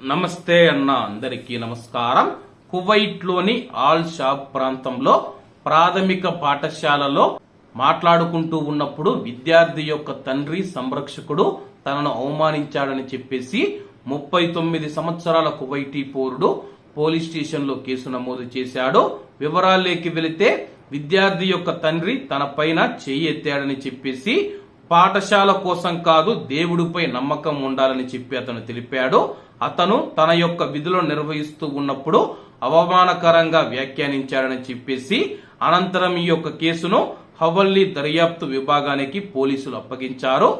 నమస్తే అన్న అందరికీ నమస్కారం. కువైట్లోని ఆల్ షాబ్ ప్రాంతంలో ప్రాథమిక పాఠశాలలో మాట్లాడుకుంటూ ఉన్నప్పుడు విద్యార్థి యొక్క తండ్రి సంరక్షకుడు తనను అవమానించాడని చెప్పేసి ముప్పై తొమ్మిది సంవత్సరాల కువైటీ పౌరుడు పోలీస్ స్టేషన్లో కేసు నమోదు చేశాడు. వివరాల్లోకి వెళితే విద్యార్థి యొక్క తండ్రి తన పైన చెయ్యి ఎత్తాడని చెప్పేసి పాఠశాల కోసం కాదు దేవుడిపై నమ్మకం ఉండాలని చెప్పి అతను తెలిపాడు. అతను తన యొక్క విధులు నిర్వహిస్తూ ఉన్నప్పుడు అవమానకరంగా వ్యాఖ్యానించాడని చెప్పేసి అనంతరం ఈ యొక్క కేసును హవల్లీ దర్యాప్తు విభాగానికి పోలీసులు అప్పగించారు.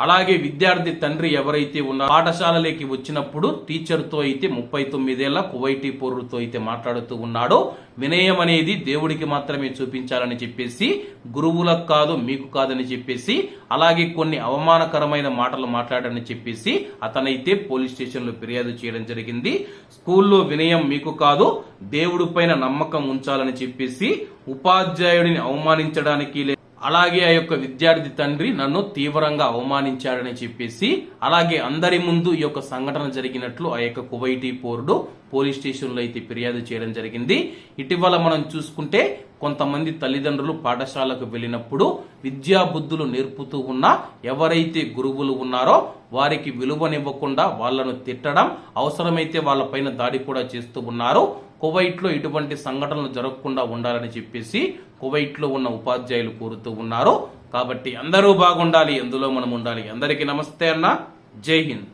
అలాగే విద్యార్థి తండ్రి ఎవరైతే ఉన్న పాఠశాలలోకి వచ్చినప్పుడు టీచర్తో అయితే ముప్పై తొమ్మిదేళ్ళ కువైటీ పౌరుడితో అయితే మాట్లాడుతూ ఉన్నాడో. వినయం అనేది దేవుడికి మాత్రమే చూపించాలని చెప్పేసి గురువులకు కాదు మీకు కాదని చెప్పేసి అలాగే కొన్ని అవమానకరమైన మాటలు మాట్లాడని చెప్పేసి అతనైతే పోలీస్ స్టేషన్లో ఫిర్యాదు చేయడం జరిగింది. స్కూల్లో వినయం మీకు కాదు దేవుడి పైన నమ్మకం ఉంచాలని చెప్పేసి ఉపాధ్యాయుడిని అవమానించడానికి లే- అలాగే ఆ యొక్క విద్యార్థి తండ్రి నన్ను తీవ్రంగా అవమానించాడని చెప్పేసి అలాగే అందరి ముందు ఈ యొక్క సంఘటన జరిగినట్లు ఆ యొక్క కువైటీ పౌరుడు పోలీస్ స్టేషన్లో అయితే ఫిర్యాదు చేయడం జరిగింది. ఇటీవల మనం చూసుకుంటే కొంతమంది తల్లిదండ్రులు పాఠశాలకు వెళ్ళినప్పుడు విద్యా బుద్ధులు నేర్పుతూ ఉన్న ఎవరైతే గురువులు ఉన్నారో వారికి విలువనివ్వకుండా వాళ్ళను తిట్టడం అవసరమైతే వాళ్ళపైన దాడి కూడా చేస్తూ ఉన్నారు. కువైట్లో ఇటువంటి సంఘటనలు జరగకుండా ఉండాలని చెప్పేసి కువైట్లో ఉన్న ఉపాధ్యాయులు కోరుతూ ఉన్నారు. కాబట్టి అందరూ బాగుండాలి ఎందులో మనం ఉండాలి. అందరికీ నమస్తే అన్న. జై హింద్.